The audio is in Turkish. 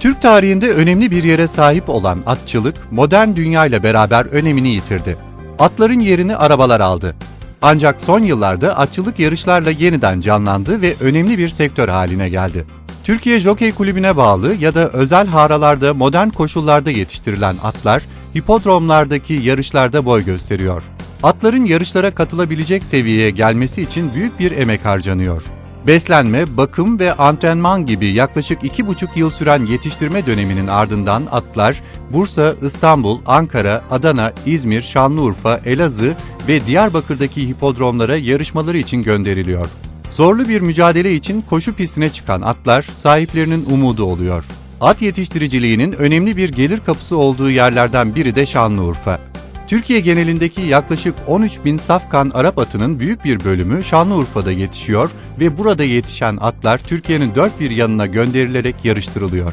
Türk tarihinde önemli bir yere sahip olan atçılık, modern dünya ile beraber önemini yitirdi. Atların yerini arabalar aldı. Ancak son yıllarda atçılık yarışlarla yeniden canlandı ve önemli bir sektör haline geldi. Türkiye Jokey Kulübü'ne bağlı ya da özel haralarda modern koşullarda yetiştirilen atlar, hipodromlardaki yarışlarda boy gösteriyor. Atların yarışlara katılabilecek seviyeye gelmesi için büyük bir emek harcanıyor. Beslenme, bakım ve antrenman gibi yaklaşık iki buçuk yıl süren yetiştirme döneminin ardından atlar Bursa, İstanbul, Ankara, Adana, İzmir, Şanlıurfa, Elazığ ve Diyarbakır'daki hipodromlara yarışmaları için gönderiliyor. Zorlu bir mücadele için koşu pistine çıkan atlar sahiplerinin umudu oluyor. At yetiştiriciliğinin önemli bir gelir kapısı olduğu yerlerden biri de Şanlıurfa. Türkiye genelindeki yaklaşık 13 bin safkan Arap atının büyük bir bölümü Şanlıurfa'da yetişiyor ve burada yetişen atlar Türkiye'nin dört bir yanına gönderilerek yarıştırılıyor.